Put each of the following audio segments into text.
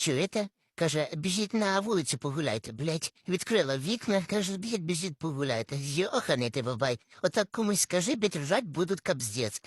Чуєте? Каже, біжіть на вулицю погуляйте, блять. Відкрила вікна, каже, біжіть, біжіть погуляйте. Йоханий ти бабай. Отак комусь скажи, блять, ржать будуть капздець.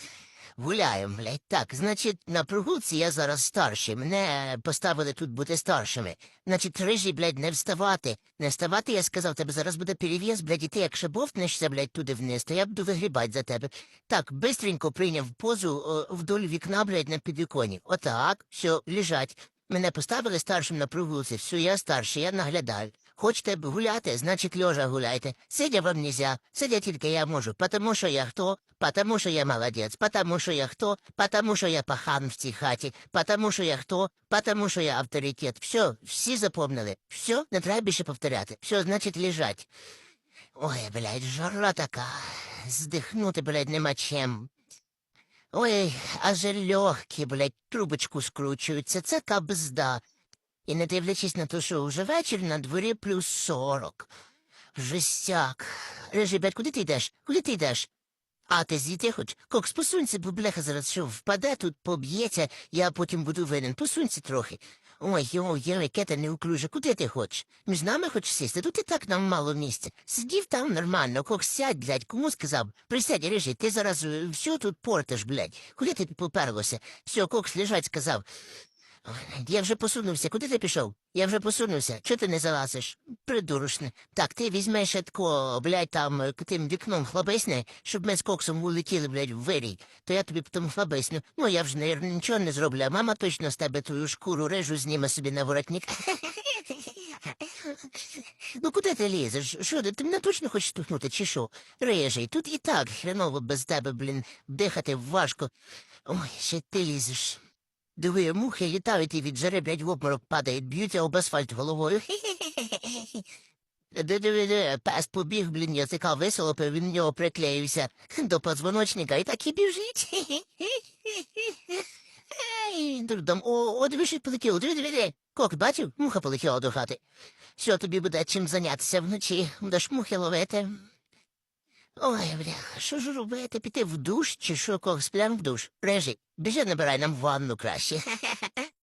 Гуляємо, блядь. Так, значить, на прогулці я зараз старший. Мене поставили тут бути старшими. Значить, рижий, блядь, не вставати. Не вставати, я сказав, тебе зараз буде перев'яз, блядь, і ти якщо бовтнешся, блядь, туди вниз, то я буду вигрібати за тебе. Так, бистренько прийняв позу о, вдоль вікна, блядь, на підвіконі. Отак, все, лежать. Мене поставили старшим на прогулці, все, я старший, я наглядаю. Хочете гуляти, значить льожа гуляйте. Сидя вам нельзя, сидя тільки я можу, потому що я хто, потому що я молодець, потому що я хто, потому що я пахан в цій хаті, потому що я хто, потому що я авторитет. Все, всі запомнили. Все, не треба більше повторяти. Все, значить, лежать. Ой, блядь, жара така. Здихнути, блядь, нема чим. Ой, аж легкі, блядь, трубочку скручуються, це кабзда. І не дивлячись на те, що вже вечір на дворі плюс сорок. Жестяк. Режибет, куди ти йдеш? Куди ти йдеш? А ти зійти хоч? Кокс, посунься, бо бляха зараз що впаде, тут поб'ється, я потім буду винен. Посунься трохи. Ой, ой, ой, яке ти неуклюже, куди ти хочеш? Між нами хочеш сісти? Тут і так нам мало місця. Сидів там нормально, кокс сядь, блядь, кому сказав? Присядь, режи, ти зараз е, все тут портиш, блядь. Куди ти поперлося? Все, кокс лежать сказав. Я вже посунувся. Куди ти пішов? Я вже посунувся. Чого ти не залазиш? Придурочне. Так, ти візьмеш тако, блядь, там е, тим вікном хлобисне, щоб ми з коксом улетіли, блядь, в вирій. То я тобі потім хлобисню. Ну, я вже, наверное, нічого не зроблю, а мама точно з тебе твою шкуру режу зніме собі на воротник. Ну куди ти лізеш? Що ти, ти мене точно хочеш штовхнути, чи що? Режий, тут і так хреново без тебе, блін, дихати важко. Ой, ще ти лізеш. Диви, мухи літають і від жари, блядь, в обморок падають, б'ються об асфальт головою. Де-де-де, пес побіг, блін, язика висолопив, він в нього приклеївся до позвоночника і так і біжить. Дурдом. О, о, диви, диви, диви. Кок, бачив? Муха полетіла до хати. Що тобі буде чим зайнятися вночі? Будеш мухи ловити. Ой, бля, що ж робити? Піти в душ чи що, когось прям в душ? Режи, біжи набирай нам ванну краще.